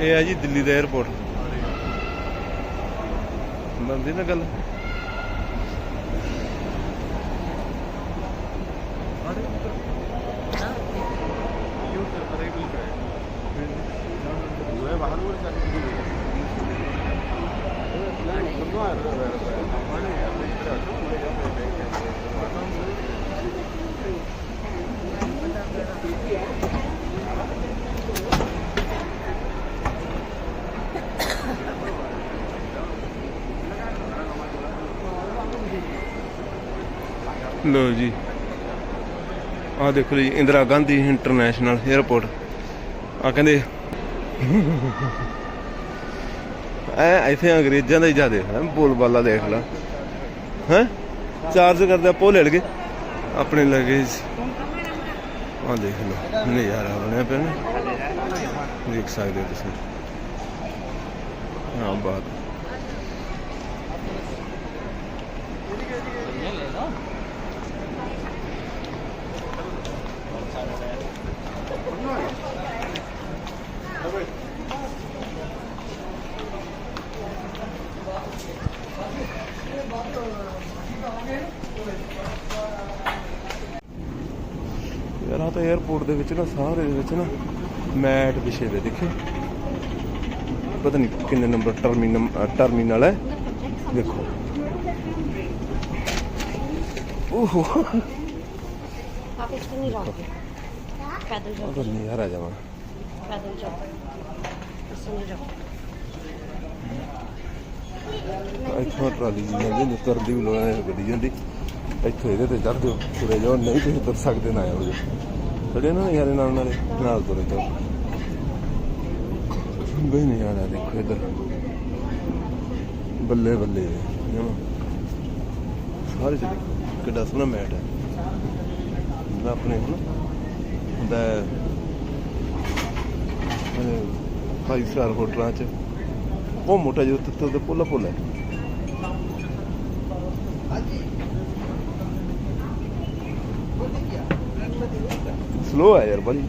ਇਹ ਹੈ ਜੀ ਦਿੱਲੀ ਦਾ 에어ਪੋਰਟ ਬੰਦੀ ਨਾ ਗੱਲ? ਲੋ ਜੀ। ਆ ਦੇਖੋ ਜੀ, ਇੰਦਰਾ ਗਾਂਧੀ ਇੰਟਰਨੈਸ਼ਨਲ 에어ਪੋਰਟ ਆ ਕਹਿੰਦੇ, ਐ ਇੱਥੇ ਅੰਗਰੇਜ਼ਾਂ ਦਾ ਹੀ ਜ਼ਿਆਦੇ ਹੈ, ਬੋਲ ਦੇਖ ਲਾ। ਹੈ? ਚਾਰਜ ਕਰਦੇ ਪੋ ਲਗੇ ਆਪਣੇ ਲਗੇਜ ਆ ਦੇਖ ਲਓ, ਨਜ਼ਾਰਾ ਬਣਿਆ ਪਿਆ ਨਾ। ਦੇਖ ਸਕਦੇ ਹੋ ਤੁਸੀਂ। ਹਾਂ ਬਾਤ। ਯਾਰ ਆ ਤਾਂ 에어ਪੋਰਟ ਦੇ ਵਿੱਚ ਨਾ ਸਾਰੇ ਦੇ ਵਿੱਚ ਨਾ ਮੈਟ ਵਿਛੇ ਵੇ ਦੇਖੇ? ਪਤਾ ਨਹੀਂ ਕਿੰਨੇ ਨੰਬਰ ਟਰਮੀਨਲ ਟਰਮੀਨਲ ਹੈ। ਦੇਖੋ। ਓਹੋ। ਆਪ ਇਸ ਤੇ ਨਹੀਂ ਰਹੋਗੇ ਪੈਦਲ ਜਾਓ। ਨਹੀਂ ਆ ਜਾਵਾਂ। ਪੈਦਲ ਜਾਓ। ਇਸ ਨੂੰ ਜਾਓ। ਇੱਥੋਂ ਟਰਾਲੀ ਜੀ ਜਾਂਦੀ ਨੇ ਤੁਰਦੀ ਵੀ ਲੋਕਾਂ ਨੇ ਗੱਡੀ ਜਾਂਦੀ। ਇੱਥੋਂ ਇਹਦੇ ਤੇ ਚੜ ਦਿਓ ਤੁਰੇ ਜਾਓ, ਨਹੀਂ ਤੁਸੀਂ ਤੁਰ ਸਕਦੇ ਨਾ ਆਓ ਜੀ ਖੜੇ ਨਾ ਯਾਰੇ ਨਾਲ ਨਾਲੇ, ਨਾਲ ਤੁਰੇ ਜਾਓ। ਬਈ ਨਹੀਂ ਯਾਰ ਦੇਖੋ ਇੱਧਰ। ਬੱਲੇ ਬੱਲੇ ਸਾਰੇ ਚ ਕਿੱਡਾ ਸੋਹਣਾ ਮੈਟ ਹੈ। ਜਿਹੜਾ ਆਪਣੇ ਹੁਣ ਹੁੰਦਾ ਹੈ ਫਾਈਵ ਸਟਾਰ ਹੋਟਲਾਂ ਚ। ਉਹ ਮੋਟਾ ਜਿਹਾ ਉੱਤੇ ਪੁੱਲਾ ਪੁੱਲਾ ਹੈ ਸਲੋ ਹੈ ਯਾਰ ਭਾਜੀ